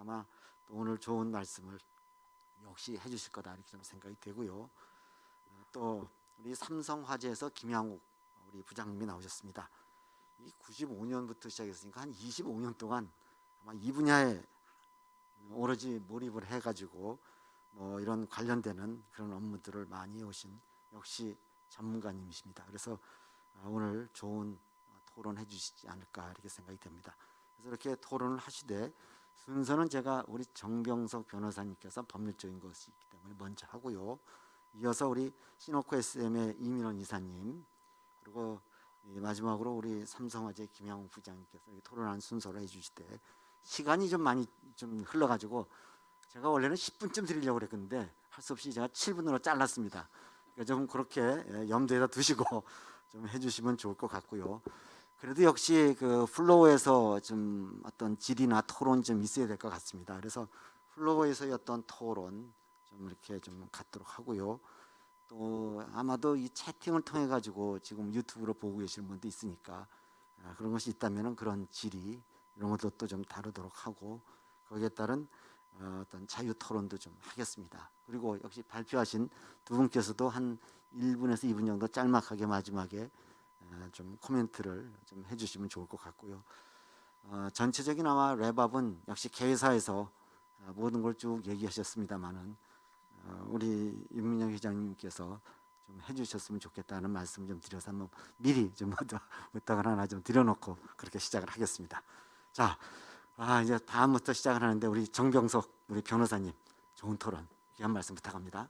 아마 또 오늘 좋은 말씀을 역시 해주실 거다 이렇게 좀 생각이 되고요. 어, 또 우리 삼성화재에서 김양욱 우리 부장님이 나오셨습니다. 이 95년부터 시작했으니까 한 25년 동안 아마 이 분야에 오로지 몰입을 해가지고 뭐 이런 관련되는 그런 업무들을 많이 해오신 역시 전문가님이십니다. 그래서 아, 오늘 좋은 토론해 주시지 않을까 이렇게 생각이 됩니다. 그래서 이렇게 토론을 하시되 순서는 제가 우리 정병석 변호사님께서 법률적인 것이기 때문에 먼저 하고요. 이어서 우리 시노코 SM의 이민원 이사님 그리고 이 마지막으로 우리 삼성화재 김양훈 부장님께서 토론하는 순서로 해주실 때 시간이 좀 많이 좀 흘러가지고 제가 원래는 10분쯤 드리려고 그랬는데 할 수 없이 제가 7분으로 잘랐습니다. 그러니까 좀 그렇게 예, 염두에다 두시고 좀 해주시면 좋을 것 같고요. 그래도 역시 그 플로어에서 좀 어떤 질이나 토론 좀 있어야 될 것 같습니다. 그래서 플로어에서의 어떤 토론 좀 이렇게 좀 갖도록 하고요. 또 아마도 이 채팅을 통해 가지고 지금 유튜브로 보고 계시는 분도 있으니까 아, 그런 것이 있다면은 그런 질의 이런 것도 또 좀 다루도록 하고 거기에 따른 어, 어떤 자유 토론도 좀 하겠습니다. 그리고 역시 발표하신 두 분께서도 한 1분에서 2분 정도 짤막하게 마지막에 어, 좀 코멘트를 좀 해주시면 좋을 것 같고요. 어, 전체적인 아마 랩업은 역시 개사에서 어, 모든 걸 쭉 얘기하셨습니다만은 어, 우리 윤민영 회장님께서 좀 해주셨으면 좋겠다는 말씀 좀 드려서 한번 미리 좀 부탁을 하나 좀 드려놓고 그렇게 시작을 하겠습니다. 자, 아 이제 다음부터 시작을 하는데 우리 정병석 우리 변호사님 좋은 토론 귀한 말씀 부탁합니다.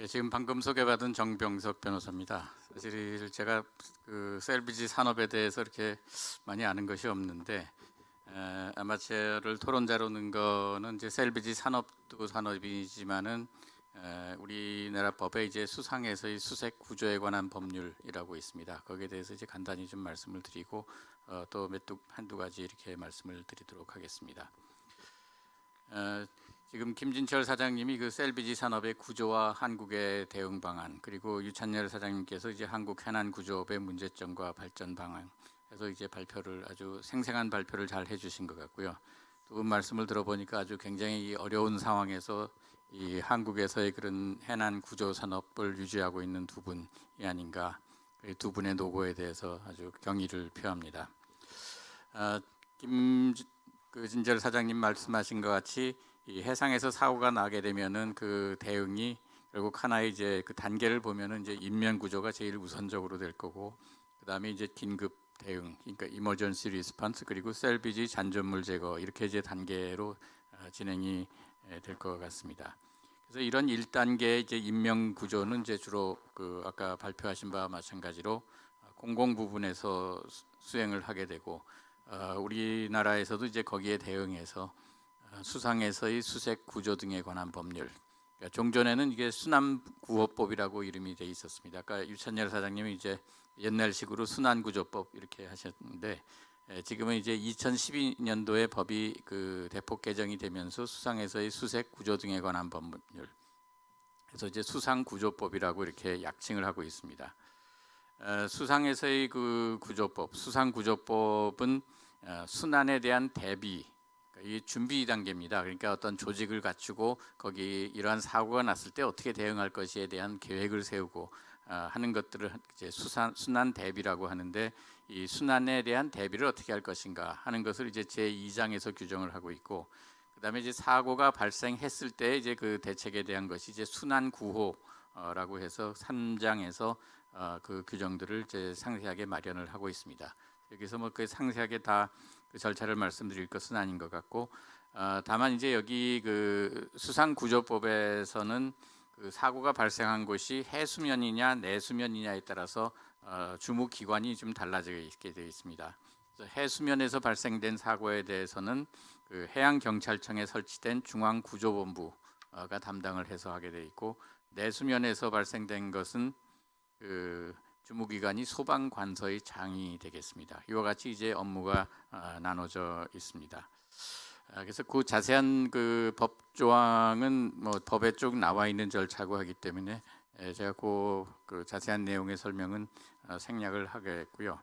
예, 지금 방금 소개받은 정병석 변호사입니다. 사실 제가 그 셀비지 산업에 대해서 이렇게 많이 아는 것이 없는데 에, 아마추어를 토론자로 넣은 거는 이제 셀비지 산업도 산업이지만은 에, 우리나라 법에 이제 수상에서의 수색 구조에 관한 법률이라고 있습니다. 거기에 대해서 이제 간단히 좀 말씀을 드리고 어, 또몇두 한두 가지 이렇게 말씀을 드리도록 하겠습니다. 어, 지금 김진철 사장님이 그 셀비지 산업의 구조와 한국의 대응 방안 그리고 유찬열 사장님께서 이제 한국 해난 구조업의 문제점과 발전 방안 해서 이제 발표를 아주 생생한 발표를 잘 해주신 것 같고요. 두 분 말씀을 들어보니까 아주 굉장히 이 어려운 상황에서 이 한국에서의 그런 해난 구조 산업을 유지하고 있는 두 분이 아닌가 그두 분의 노고에 대해서 아주 경의를 표합니다. 아, 김 그 진절 사장님 말씀하신 것 같이 이 해상에서 사고가 나게 되면은 그 대응이 결국 하나의 이제 그 단계를 보면은 이제 인면 구조가 제일 우선적으로 될 거고 그다음에 이제 긴급 대응 그러니까 이머전시 리스판스 그리고 셀비지 잔존물 제거 이렇게 이제 단계로 어, 진행이 될 것 같습니다. 그래서 이런 1단계 이제 인명 구조는 이제 주로 그 아까 발표하신 바와 마찬가지로 공공 부분에서 수- 수행을 하게 되고 어, 우리나라에서도 이제 거기에 대응해서 어, 수상에서의 수색 구조 등에 관한 법률. 그러니까 종전에는 이게 순환구호법이라고 이름이 돼 있었습니다. 아까 유찬열 사장님이 이제 옛날식으로 순환 구조법 이렇게 하셨는데 에, 지금은 이제 2012년도에 법이 그 대폭 개정이 되면서 수상에서의 수색 구조 등에 관한 법률. 그래서 이제 수상 구조법이라고 이렇게 약칭을 하고 있습니다. 어, 수상에서의 그 구조법, 수상 구조법은 어, 순환에 대한 대비, 이 준비 단계입니다. 그러니까 어떤 조직을 갖추고 거기 이러한 사고가 났을 때 어떻게 대응할 것에 대한 계획을 세우고 어, 하는 것들을 이제 수산, 순환 대비라고 하는데 이 순환에 대한 대비를 어떻게 할 것인가 하는 것을 이제 제 2장에서 규정을 하고 있고 그다음에 이제 사고가 발생했을 때 이제 그 대책에 대한 것이 이제 순환 구호라고 해서 3장에서 어, 그 규정들을 이제 상세하게 마련을 하고 있습니다. 여기서 뭐 그 상세하게 다 그 절차를 말씀드릴 것은 아닌 것 같고 어, 다만 이제 여기 그 수상 구조법에서는 그 사고가 발생한 곳이 해수면이냐 내수면이냐에 따라서 어, 주무 기관이 좀 달라져 있게 되어 있습니다. 해수면에서 발생된 사고에 대해서는 그 해양 경찰청에 설치된 중앙 구조본부가 담당을 해서 하게 되어 있고 내수면에서 발생된 것은 그 주무기관이 소방관서의 장이 되겠습니다. 이와 같이 이제 업무가 아, 나눠져 있습니다. 아, 그래서 그 자세한 그 법 조항은 뭐 법에 쭉 나와 있는 절차고 하기 때문에 에, 제가 그, 그 자세한 내용의 설명은 어, 생략을 하겠고요.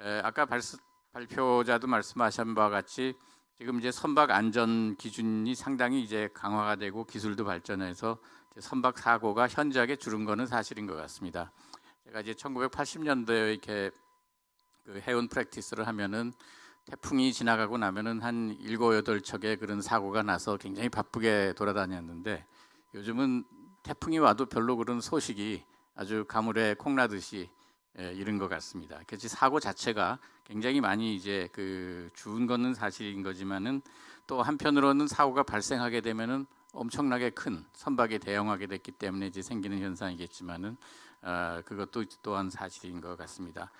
에, 아까 발스, 발표자도 말씀하신 바와 같이 지금 이제 선박 안전 기준이 상당히 이제 강화가 되고 기술도 발전해서 선박 사고가 현저하게 줄은 거는 사실인 것 같습니다. 제가 이제 1980년도에 이렇게 그 해운 프랙티스를 하면은 태풍이 지나가고 나면은 한 일곱 여덟 척의 그런 사고가 나서 굉장히 바쁘게 돌아다녔는데 요즘은 태풍이 와도 별로 그런 소식이 아주 가물에 콩나듯이 예, 이른 것 같습니다. 그래서 사고 자체가 굉장히 많이 이제 그 죽은 거는 사실인 거지만은 또 한편으로는 사고가 발생하게 되면은 엄청나게 큰 선박에 대응하게 됐기 때문에 이제 생기는 현상이겠지만은 아, 그것도 또한 사실인 것 같습니다.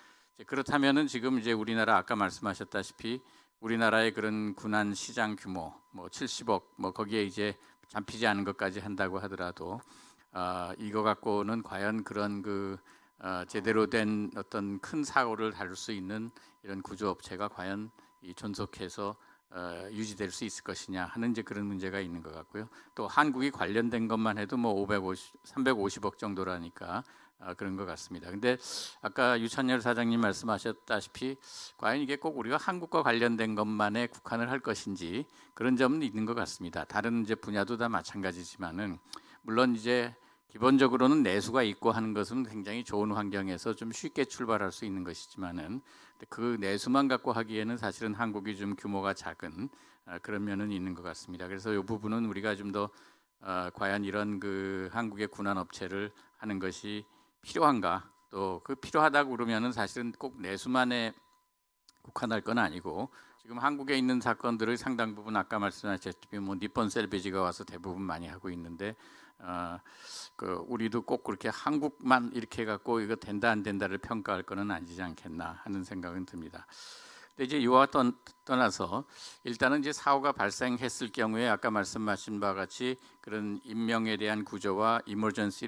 그렇다면은 지금 이제 우리나라 아까 말씀하셨다시피 우리나라의 그런 군안 시장 규모 뭐 70억 뭐 거기에 이제 잡히지 않은 것까지 한다고 하더라도 아, 이거 갖고는 과연 그런 그 어, 제대로 된 어떤 큰 사고를 다룰 수 있는 이런 구조업체가 과연 이 존속해서 어, 유지될 수 있을 것이냐 하는 이제 그런 문제가 있는 것 같고요. 또 한국이 관련된 것만 해도 뭐 550, 350억 정도라니까 아, 그런 것 같습니다. 근데 아까 유찬열 사장님 말씀하셨다시피 과연 이게 꼭 우리가 한국과 관련된 것만에 국한을 할 것인지 그런 점은 있는 것 같습니다. 다른 이제 분야도 다 마찬가지지만은 물론 이제 기본적으로는 내수가 있고 하는 것은 굉장히 좋은 환경에서 좀 쉽게 출발할 수 있는 것이지만은 그 내수만 갖고 하기에는 사실은 한국이 좀 규모가 작은 아, 그런 면은 있는 것 같습니다. 그래서 이 부분은 우리가 좀더 아, 과연 이런 그 한국의 군안 업체를 하는 것이 필요한가 또 그 필요하다고 그러면은 사실은 꼭 내수만에 국한할 건 아니고 지금 한국에 있는 사건들을 상당 부분 아까 말씀하셨듯이 뭐 니폰 셀비지가 와서 대부분 많이 하고 있는데 어, 그 우리도 꼭 그렇게 한국만 이렇게 해갖고 이거 된다 안 된다를 평가할 거는 아니지 않겠나 하는 생각은 듭니다. 근데 이제 이와 떠- 떠나서 일단은 이제 사고가 발생했을 경우에 아까 말씀하신 바와 같이 그런 인명에 대한 구조와 이머전시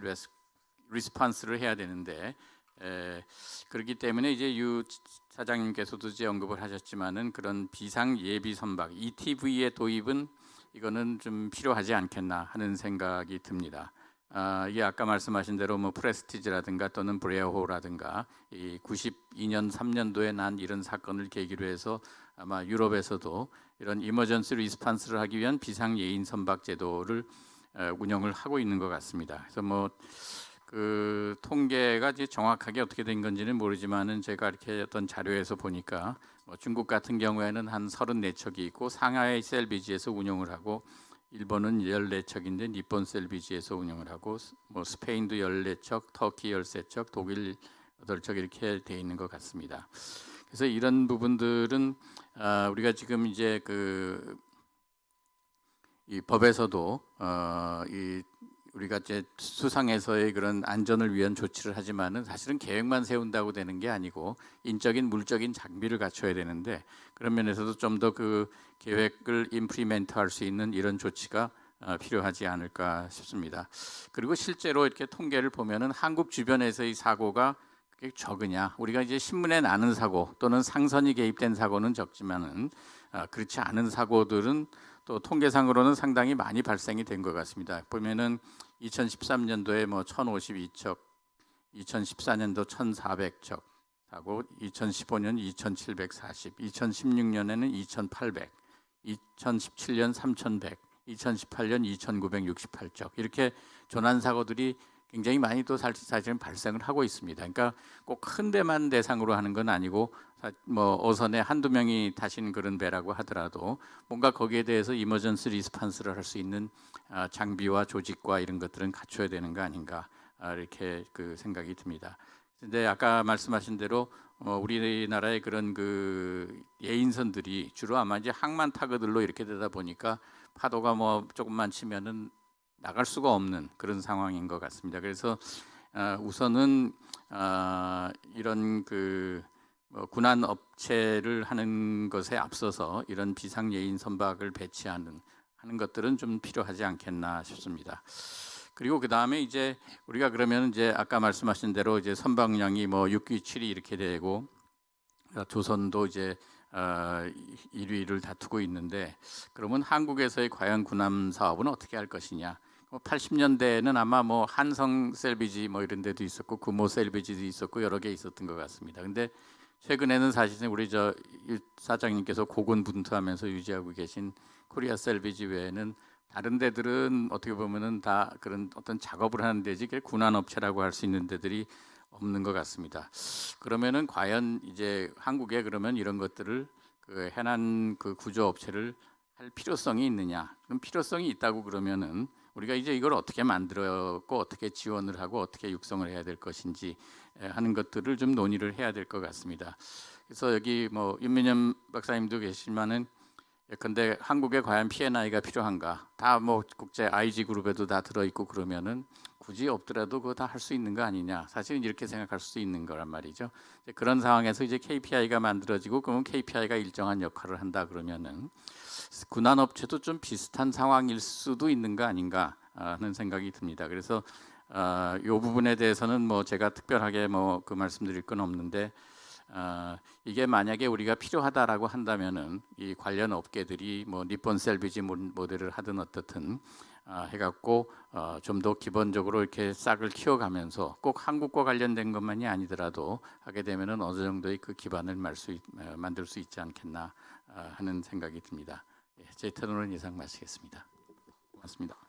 리스판스를 해야 되는데 에, 그렇기 때문에 이제 유 사장님께서도 이제 언급을 하셨지만은 그런 비상 예비 선박 ETV의 도입은 이거는 좀 필요하지 않겠나 하는 생각이 듭니다. 아, 이게 아까 말씀하신 대로 뭐 프레스티지라든가 또는 브레어호라든가 이 92년 3년도에 난 이런 사건을 계기로 해서 아마 유럽에서도 이런 이머전시 리스판스를 하기 위한 비상 예인 선박 제도를 에, 운영을 하고 있는 것 같습니다. 그래서 뭐 그 통계가 이제 정확하게 어떻게 된 건지는 모르지만은 제가 이렇게 어떤 자료에서 보니까 뭐 중국 같은 경우에는 한 34척이 있고 상하이 셀비지에서 운영을 하고 일본은 14척인데 니폰 셀비지에서 운영을 하고 스- 뭐 스페인도 14척, 터키 13척, 독일 8척 이렇게 돼 있는 것 같습니다. 그래서 이런 부분들은 아, 우리가 지금 이제 그 이 법에서도 어, 이 우리가 이제 수상에서의 그런 안전을 위한 조치를 하지만은 사실은 계획만 세운다고 되는 게 아니고 인적인 물적인 장비를 갖춰야 되는데 그런 면에서도 좀 더 그 계획을 임프리멘트할 수 있는 이런 조치가 어, 필요하지 않을까 싶습니다. 그리고 실제로 이렇게 통계를 보면은 한국 주변에서의 사고가 그게 적으냐? 우리가 이제 신문에 나는 사고 또는 상선이 개입된 사고는 적지만은 아, 그렇지 않은 사고들은 또 통계상으로는 상당히 많이 발생이 된 것 같습니다. 보면은 2013년도에 뭐 1,052척, 2014년도 1,400척 하고 2015년 2,740, 2016년에는 2,800, 2017년 3,100, 2018년 2,968척 이렇게 조난 사고들이 굉장히 많이 또 사- 사실은 발생을 하고 있습니다. 그러니까 꼭큰 데만 대상으로 하는 건 아니고 사- 뭐 어선에 한두 명이 타신 그런 배라고 하더라도 뭔가 거기에 대해서 이머전스 리스판스를 할 수 있는 아, 장비와 조직과 이런 것들은 갖춰야 되는 거 아닌가 아, 이렇게 그 생각이 듭니다. 근데 아까 말씀하신 대로 어, 우리나라의 그런 그 예인선들이 주로 아마 이제 항만 타거들로 이렇게 되다 보니까 파도가 뭐 조금만 치면은 나갈 수가 없는 그런 상황인 것 같습니다. 그래서 어, 우선은 어, 이런 그뭐 군안 업체를 하는 것에 앞서서 이런 비상 예인 선박을 배치하는 하는 것들은 좀 필요하지 않겠나 싶습니다. 그리고 그 다음에 이제 우리가 그러면 이제 아까 말씀하신 대로 이제 선박량이 뭐 6기 7위 이렇게 되고 어, 조선도 이제 어, 1위를 다투고 있는데 그러면 한국에서의 과연 군함 사업은 어떻게 할 것이냐? 80년대에는 아마 뭐 한성 셀비지 뭐 이런 데도 있었고 구모 셀비지도 있었고 여러 개 있었던 것 같습니다. 근데 최근에는 사실은 우리 저 일- 사장님께서 고군분투하면서 유지하고 계신 코리아 셀비지 외에는 다른 데들은 어떻게 보면은 다 그런 어떤 작업을 하는 데지 군안 업체라고 할 수 있는 데들이 없는 것 같습니다. 그러면은 과연 이제 한국에 그러면 이런 것들을 그 해난 그 구조 업체를 할 필요성이 있느냐? 그럼 필요성이 있다고 그러면은 우리가 이제 이걸 어떻게 만들었고 어떻게 지원을 하고 어떻게 육성을 해야 될 것인지 에, 하는 것들을 좀 논의를 해야 될 것 같습니다. 그래서 여기 뭐 윤민현 박사님도 계시지만은 예컨대 한국에 과연 P&I가 필요한가? 다 뭐 국제 IG 그룹에도 다 들어 있고 그러면은 굳이 없더라도 그거 다 할 수 있는 거 아니냐? 사실은 이렇게 생각할 수도 있는 거란 말이죠. 이제 그런 상황에서 이제 KPI가 만들어지고 그러면 KPI가 일정한 역할을 한다 그러면은 군안 업체도 좀 비슷한 상황일 수도 있는 거 아닌가 하는 생각이 듭니다. 그래서 아, 이 부분에 대해서는 뭐 제가 특별하게 뭐 그 말씀드릴 건 없는데 아, 이게 만약에 우리가 필요하다라고 한다면은 이 관련 업계들이 뭐 니폰 셀비지 모- 모델을 하든 어떻든 아, 해갖고 어, 좀더 기본적으로 이렇게 싹을 키워가면서 꼭 한국과 관련된 것만이 아니더라도 하게 되면은 어느 정도의 그 기반을 말 수, 있- 어, 만들 수 있지 않겠나 아, 하는 생각이 듭니다. 예, 제 터널은 이상 마치겠습니다. 고맙습니다.